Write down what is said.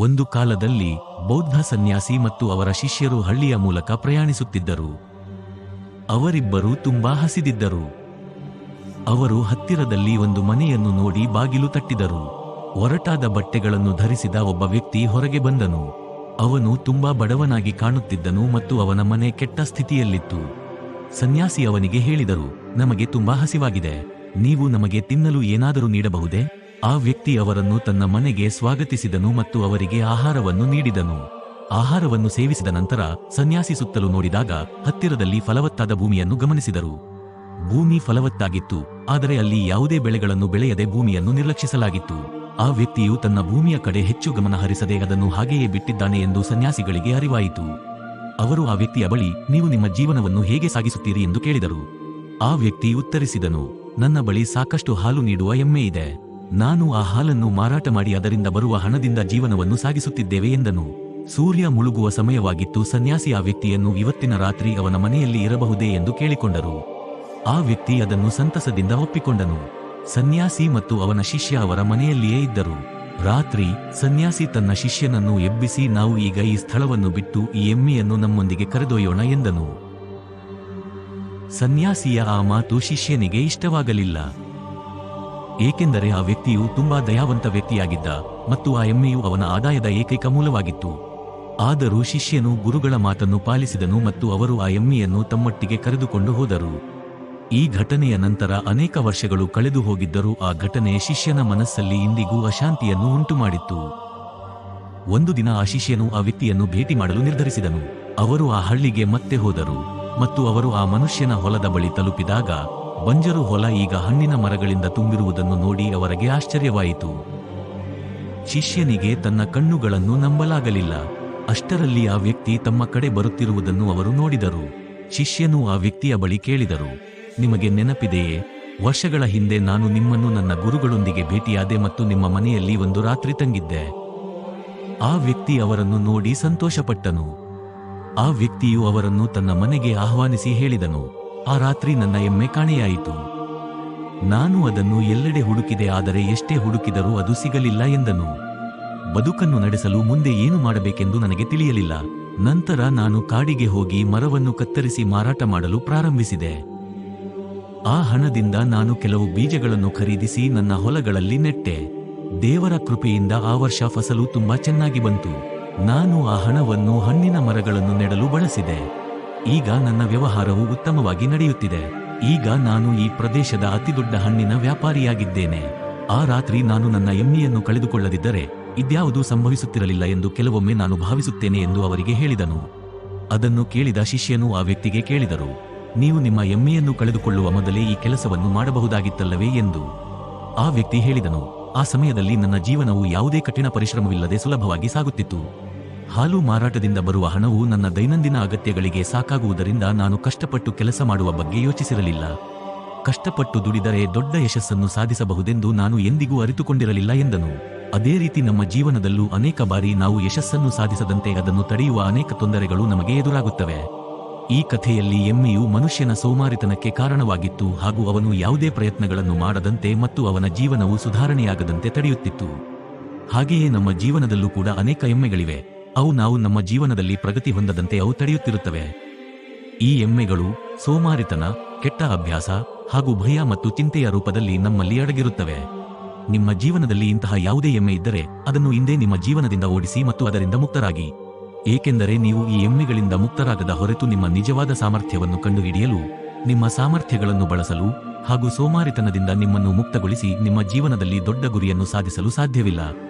ಒಂದು ಕಾಲದಲ್ಲಿ ಬೌದ್ಧ ಸನ್ಯಾಸಿ ಮತ್ತು ಅವರ ಶಿಷ್ಯರು ಹಳ್ಳಿಯ ಮೂಲಕ ಪ್ರಯಾಣಿಸುತ್ತಿದ್ದರು. ಅವರಿಬ್ಬರೂ ತುಂಬಾ ಹಸಿದಿದ್ದರು. ಅವರು ಹತ್ತಿರದಲ್ಲಿ ಒಂದು ಮನೆಯನ್ನು ನೋಡಿ ಬಾಗಿಲು ತಟ್ಟಿದರು. ಒರಟಾದ ಬಟ್ಟೆಗಳನ್ನು ಧರಿಸಿದ ಒಬ್ಬ ವ್ಯಕ್ತಿ ಹೊರಗೆ ಬಂದನು. ಅವನು ತುಂಬಾ ಬಡವನಾಗಿ ಕಾಣುತ್ತಿದ್ದನು ಮತ್ತು ಅವನ ಮನೆ ಕೆಟ್ಟ ಸ್ಥಿತಿಯಲ್ಲಿತ್ತು. ಸನ್ಯಾಸಿ ಅವನಿಗೆ ಹೇಳಿದರು, ನಮಗೆ ತುಂಬಾ ಹಸಿವಾಗಿದೆ. ನೀವು ನಮಗೆ ತಿನ್ನಲು ಏನಾದರೂ ನೀಡಬಹುದೇ? ಆ ವ್ಯಕ್ತಿ ಅವರನ್ನು ತನ್ನ ಮನೆಗೆ ಸ್ವಾಗತಿಸಿದನು ಮತ್ತು ಅವರಿಗೆ ಆಹಾರವನ್ನು ನೀಡಿದನು. ಆಹಾರವನ್ನು ಸೇವಿಸಿದ ನಂತರ ಸನ್ಯಾಸಿ ಸುತ್ತಲೂ ನೋಡಿದಾಗ ಹತ್ತಿರದಲ್ಲಿ ಫಲವತ್ತಾದ ಭೂಮಿಯನ್ನು ಗಮನಿಸಿದರು. ಭೂಮಿ ಫಲವತ್ತಾಗಿತ್ತು, ಆದರೆ ಅಲ್ಲಿ ಯಾವುದೇ ಬೆಳೆಗಳನ್ನು ಬೆಳೆಯದೆ ಭೂಮಿಯನ್ನು ನಿರ್ಲಕ್ಷಿಸಲಾಗಿತ್ತು. ಆ ವ್ಯಕ್ತಿಯು ತನ್ನ ಭೂಮಿಯ ಕಡೆ ಹೆಚ್ಚು ಗಮನ ಹರಿಸದೆ ಅದನ್ನು ಹಾಗೆಯೇ ಬಿಟ್ಟಿದ್ದಾನೆ ಎಂದು ಸನ್ಯಾಸಿಗಳಿಗೆ ಅರಿವಾಯಿತು. ಅವರು ಆ ವ್ಯಕ್ತಿಯ ಬಳಿ, ನೀವು ನಿಮ್ಮ ಜೀವನವನ್ನು ಹೇಗೆ ಸಾಗಿಸುತ್ತೀರಿ? ಎಂದು ಕೇಳಿದರು. ಆ ವ್ಯಕ್ತಿ ಉತ್ತರಿಸಿದನು, ನನ್ನ ಬಳಿ ಸಾಕಷ್ಟು ಹಾಲು ನೀಡುವ ಎಮ್ಮೆ ಇದೆ. ನಾನು ಆ ಹಾಲನ್ನು ಮಾರಾಟ ಮಾಡಿ ಅದರಿಂದ ಬರುವ ಹಣದಿಂದ ಜೀವನವನ್ನು ಸಾಗಿಸುತ್ತಿದ್ದೇವೆ ಎಂದನು. ಸೂರ್ಯ ಮುಳುಗುವ ಸಮಯವಾಗಿತ್ತು. ಸನ್ಯಾಸಿ ಆ ವ್ಯಕ್ತಿಯನ್ನು ಇವತ್ತಿನ ರಾತ್ರಿ ಅವನ ಮನೆಯಲ್ಲಿ ಇರಬಹುದೇ ಎಂದು ಕೇಳಿಕೊಂಡರು. ಆ ವ್ಯಕ್ತಿ ಅದನ್ನು ಸಂತಸದಿಂದ ಒಪ್ಪಿಕೊಂಡನು. ಸನ್ಯಾಸಿ ಮತ್ತು ಅವನ ಶಿಷ್ಯ ಅವರ ಮನೆಯಲ್ಲಿಯೇ ಇದ್ದರು. ರಾತ್ರಿ ಸನ್ಯಾಸಿ ತನ್ನ ಶಿಷ್ಯನನ್ನು ಎಬ್ಬಿಸಿ, ನಾವು ಈಗ ಈ ಸ್ಥಳವನ್ನು ಬಿಟ್ಟು ಈ ಎಮ್ಮೆಯನ್ನು ನಮ್ಮೊಂದಿಗೆ ಕರೆದೊಯ್ಯೋಣ ಎಂದನು. ಸನ್ಯಾಸಿಯ ಆ ಮಾತು ಶಿಷ್ಯನಿಗೆ ಇಷ್ಟವಾಗಲಿಲ್ಲ. ಏಕೆಂದರೆ ಆ ವ್ಯಕ್ತಿಯು ತುಂಬಾ ದಯಾವಂತ ವ್ಯಕ್ತಿಯಾಗಿದ್ದ ಮತ್ತು ಆ ಎಮ್ಮೆಯು ಅವನ ಆದಾಯದ ಏಕೈಕ ಮೂಲವಾಗಿತ್ತು. ಆದರೂ ಶಿಷ್ಯನು ಗುರುಗಳ ಮಾತನ್ನು ಪಾಲಿಸಿದನು ಮತ್ತು ಅವರು ಆ ಎಮ್ಮೆಯನ್ನು ತಮ್ಮೊಟ್ಟಿಗೆ ಕರೆದುಕೊಂಡು ಹೋದರು. ಈ ಘಟನೆಯ ನಂತರ ಅನೇಕ ವರ್ಷಗಳು ಕಳೆದು ಹೋಗಿದ್ದರೂ ಆ ಘಟನೆ ಶಿಷ್ಯನ ಮನಸ್ಸಲ್ಲಿ ಇಂದಿಗೂ ಅಶಾಂತಿಯನ್ನು ಉಂಟುಮಾಡಿತ್ತು. ಒಂದು ದಿನ ಆ ಶಿಷ್ಯನು ಆ ವ್ಯಕ್ತಿಯನ್ನು ಭೇಟಿ ಮಾಡಲು ನಿರ್ಧರಿಸಿದನು. ಅವರು ಆ ಹಳ್ಳಿಗೆ ಮತ್ತೆ ಹೋದರು ಮತ್ತು ಅವರು ಆ ಮನುಷ್ಯನ ಹೊಲದ ಬಳಿ ತಲುಪಿದಾಗ ಬಂಜರು ಹೊಲ ಈಗ ಹಣ್ಣಿನ ಮರಗಳಿಂದ ತುಂಬಿರುವುದನ್ನು ನೋಡಿ ಅವರಿಗೆ ಆಶ್ಚರ್ಯವಾಯಿತು. ಶಿಷ್ಯನಿಗೆ ತನ್ನ ಕಣ್ಣುಗಳನ್ನು ನಂಬಲಾಗಲಿಲ್ಲ. ಅಷ್ಟರಲ್ಲಿ ಆ ವ್ಯಕ್ತಿ ತಮ್ಮ ಕಡೆ ಬರುತ್ತಿರುವುದನ್ನು ಅವರು ನೋಡಿದರು. ಶಿಷ್ಯನು ಆ ವ್ಯಕ್ತಿಯ ಬಳಿ ಕೇಳಿದರು, ನಿಮಗೆ ನೆನಪಿದೆಯೇ? ವರ್ಷಗಳ ಹಿಂದೆ ನಾನು ನಿಮ್ಮನ್ನು ನನ್ನ ಗುರುಗಳೊಂದಿಗೆ ಭೇಟಿಯಾದೆ ಮತ್ತು ನಿಮ್ಮ ಮನೆಯಲ್ಲಿ ಒಂದು ರಾತ್ರಿ ತಂಗಿದ್ದೆ. ಆ ವ್ಯಕ್ತಿ ಅವರನ್ನು ನೋಡಿ ಸಂತೋಷಪಟ್ಟನು. ಆ ವ್ಯಕ್ತಿಯು ಅವರನ್ನು ತನ್ನ ಮನೆಗೆ ಆಹ್ವಾನಿಸಿ ಹೇಳಿದನು. ಆ ರಾತ್ರಿ ನನ್ನ ಎಮ್ಮೆ ಕಾಣೆಯಾಯಿತು. ನಾನು ಅದನ್ನು ಎಲ್ಲೆಡೆ ಹುಡುಕಿದೆ, ಆದರೆ ಎಷ್ಟೇ ಹುಡುಕಿದರೂ ಅದು ಸಿಗಲಿಲ್ಲ ಎಂದನು. ಬದುಕನ್ನು ನಡೆಸಲು ಮುಂದೆ ಏನು ಮಾಡಬೇಕೆಂದು ನನಗೆ ತಿಳಿಯಲಿಲ್ಲ. ನಂತರ ನಾನು ಕಾಡಿಗೆ ಹೋಗಿ ಮರವನ್ನು ಕತ್ತರಿಸಿ ಮಾರಾಟ ಮಾಡಲು ಪ್ರಾರಂಭಿಸಿದೆ. ಆ ಹಣದಿಂದ ನಾನು ಕೆಲವು ಬೀಜಗಳನ್ನು ಖರೀದಿಸಿ ನನ್ನ ಹೊಲಗಳಲ್ಲಿ ನೆಟ್ಟೆ. ದೇವರ ಕೃಪೆಯಿಂದ ಆ ವರ್ಷ ಫಸಲು ತುಂಬಾ ಚೆನ್ನಾಗಿ ಬಂತು. ನಾನು ಆ ಹಣವನ್ನು ಹಣ್ಣಿನ ಮರಗಳನ್ನು ನೆಡಲು ಬಳಸಿದೆ. ಈಗ ನನ್ನ ವ್ಯವಹಾರವು ಉತ್ತಮವಾಗಿ ನಡೆಯುತ್ತಿದೆ. ಈಗ ನಾನು ಈ ಪ್ರದೇಶದ ಅತಿದೊಡ್ಡ ಹಣ್ಣಿನ ವ್ಯಾಪಾರಿಯಾಗಿದ್ದೇನೆ. ಆ ರಾತ್ರಿ ನಾನು ನನ್ನ ಎಮ್ಮಿಯನ್ನು ಕಳೆದುಕೊಳ್ಳದಿದ್ದರೆ ಇದ್ಯಾವುದೂ ಸಂಭವಿಸುತ್ತಿರಲಿಲ್ಲ ಎಂದು ಕೆಲವೊಮ್ಮೆ ನಾನು ಭಾವಿಸುತ್ತೇನೆ ಎಂದು ಅವರಿಗೆ ಹೇಳಿದನು. ಅದನ್ನು ಕೇಳಿದ ಶಿಷ್ಯನು ಆ ವ್ಯಕ್ತಿಗೆ ಕೇಳಿದರು, ನೀವು ನಿಮ್ಮ ಎಮ್ಮೆಯನ್ನು ಕಳೆದುಕೊಳ್ಳುವ ಮೊದಲೇ ಈ ಕೆಲಸವನ್ನು ಮಾಡಬಹುದಾಗಿತ್ತಲ್ಲವೇ? ಎಂದು. ಆ ವ್ಯಕ್ತಿ ಹೇಳಿದನು, ಆ ಸಮಯದಲ್ಲಿ ನನ್ನ ಜೀವನವು ಯಾವುದೇ ಕಠಿಣ ಪರಿಶ್ರಮವಿಲ್ಲದೆ ಸುಲಭವಾಗಿ ಸಾಗುತ್ತಿತ್ತು. ಹಾಲು ಮಾರಾಟದಿಂದ ಬರುವ ಹಣವು ನನ್ನ ದೈನಂದಿನ ಅಗತ್ಯಗಳಿಗೆ ಸಾಕಾಗುವುದರಿಂದ ನಾನು ಕಷ್ಟಪಟ್ಟು ಕೆಲಸ ಮಾಡುವ ಬಗ್ಗೆ ಯೋಚಿಸಿರಲಿಲ್ಲ. ಕಷ್ಟಪಟ್ಟು ದುಡಿದರೆ ದೊಡ್ಡ ಯಶಸ್ಸನ್ನು ಸಾಧಿಸಬಹುದೆಂದು ನಾನು ಎಂದಿಗೂ ಅರಿತುಕೊಂಡಿರಲಿಲ್ಲ ಎಂದನು. ಅದೇ ರೀತಿ ನಮ್ಮ ಜೀವನದಲ್ಲೂ ಅನೇಕ ಬಾರಿ ನಾವು ಯಶಸ್ಸನ್ನು ಸಾಧಿಸದಂತೆ ಅದನ್ನು ತಡೆಯುವ ಅನೇಕ ತೊಂದರೆಗಳು ನಮಗೆ ಎದುರಾಗುತ್ತವೆ. ಈ ಕಥೆಯಲ್ಲಿ ಎಮ್ಮೆಯು ಮನುಷ್ಯನ ಸೋಮಾರಿತನಕ್ಕೆ ಕಾರಣವಾಗಿತ್ತು ಹಾಗೂ ಅವನು ಯಾವುದೇ ಪ್ರಯತ್ನಗಳನ್ನು ಮಾಡದಂತೆ ಮತ್ತು ಅವನ ಜೀವನವು ಸುಧಾರಣೆಯಾಗದಂತೆ ತಡೆಯುತ್ತಿತ್ತು. ಹಾಗೆಯೇ ನಮ್ಮ ಜೀವನದಲ್ಲೂ ಕೂಡ ಅನೇಕ ಎಮ್ಮೆಗಳಿವೆ. ಅವು ನಾವು ನಮ್ಮ ಜೀವನದಲ್ಲಿ ಪ್ರಗತಿ ಹೊಂದದಂತೆ ಅವು ತಡೆಯುತ್ತಿರುತ್ತವೆ. ಈ ಎಮ್ಮೆಗಳು ಸೋಮಾರಿತನ, ಕೆಟ್ಟ ಅಭ್ಯಾಸ ಹಾಗೂ ಭಯ ಮತ್ತು ಚಿಂತೆಯ ರೂಪದಲ್ಲಿ ನಮ್ಮಲ್ಲಿ ಅಡಗಿರುತ್ತವೆ. ನಿಮ್ಮ ಜೀವನದಲ್ಲಿ ಇಂತಹ ಯಾವುದೇ ಎಮ್ಮೆ ಇದ್ದರೆ ಅದನ್ನು ಹಿಂದೆ ನಿಮ್ಮ ಜೀವನದಿಂದ ಓಡಿಸಿ ಮತ್ತು ಅದರಿಂದ ಮುಕ್ತರಾಗಿ. ಏಕೆಂದರೆ ನೀವು ಈ ಎಮ್ಮೆಗಳಿಂದ ಮುಕ್ತರಾಗದ ಹೊರತು ನಿಮ್ಮ ನಿಜವಾದ ಸಾಮರ್ಥ್ಯವನ್ನು ಕಂಡುಹಿಡಿಯಲು, ನಿಮ್ಮ ಸಾಮರ್ಥ್ಯಗಳನ್ನು ಬಳಸಲು ಹಾಗೂ ಸೋಮಾರಿತನದಿಂದ ನಿಮ್ಮನ್ನು ಮುಕ್ತಗೊಳಿಸಿ ನಿಮ್ಮ ಜೀವನದಲ್ಲಿ ದೊಡ್ಡ ಗುರಿಯನ್ನು ಸಾಧಿಸಲು ಸಾಧ್ಯವಿಲ್ಲ.